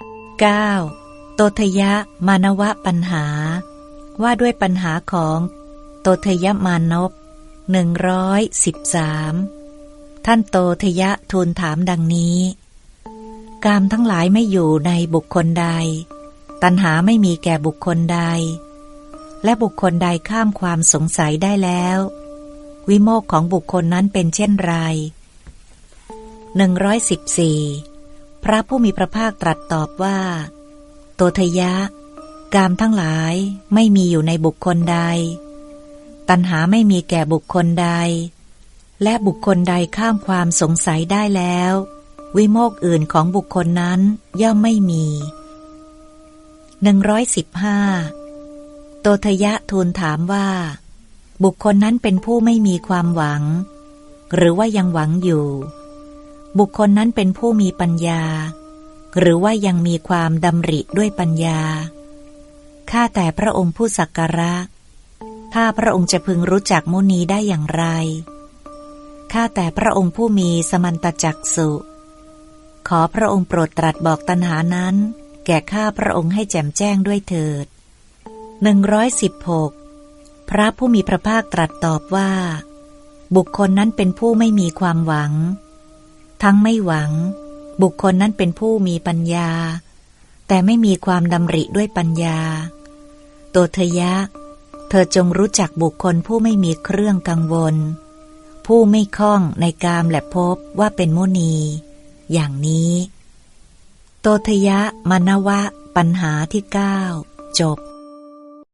9. โตทยะมานวะปัญหา ว่าด้วยปัญหาของโตทยมานพหนึ่งร้อยสิบสามท่านโตทยะทูลถามดังนี้ กามทั้งหลายไม่อยู่ในบุคคลใด ตัณหาไม่มีแก่บุคคลใด และบุคคลใดข้ามความสงสัยได้แล้ว วิโมกของบุคคลนั้นเป็นเช่นไรหนึ่งร้อยสิบสี่ พระผู้มีพระภาคตรัสตอบว่าโตทยะ กามทั้งหลายไม่มีอยู่ในบุคคลใด ตัณหาไม่มีแก่บุคคลใด และบุคคลใดข้ามความสงสัยได้แล้ว วิโมกอื่นของบุคคลนั้นย่อมไม่มีหนึ่งร้อยสิบห้าโตทยะทูลถามว่า บุคคลนั้นเป็นผู้ไม่มีความหวัง หรือว่ายังหวังอยู่ บุคคลนั้นเป็นผู้มีปัญญา หรือว่ายังมีความดำริด้วยปัญญา ข้าแต่พระองค์ผู้สักการะ ข้าพระองค์จะพึงรู้จักมุนีได้อย่างไร ข้าแต่พระองค์ผู้มีสมันตจักสุขอพระองค์โปรดตรัสบอกตัณหานั้น แก่ข้าพระองค์ให้แจ่มแจ้งด้วยเถิดหนึ่งร้อยสิบหกพระผู้มีพระภาคตรัสตอบว่า บุคคลนั้นเป็นผู้ไม่มีความหวัง ทั้งไม่หวัง บุคคลนั้นเป็นผู้มีปัญญา แต่ไม่มีความดำริด้วยปัญญา โตทยะ เธอจงรู้จักบุคคลผู้ไม่มีเครื่องกังวล ผู้ไม่คล้องในกามและภพว่าเป็นมุนี อย่างนี้ โตทยะมนวะปัญหาที่เก้าจบ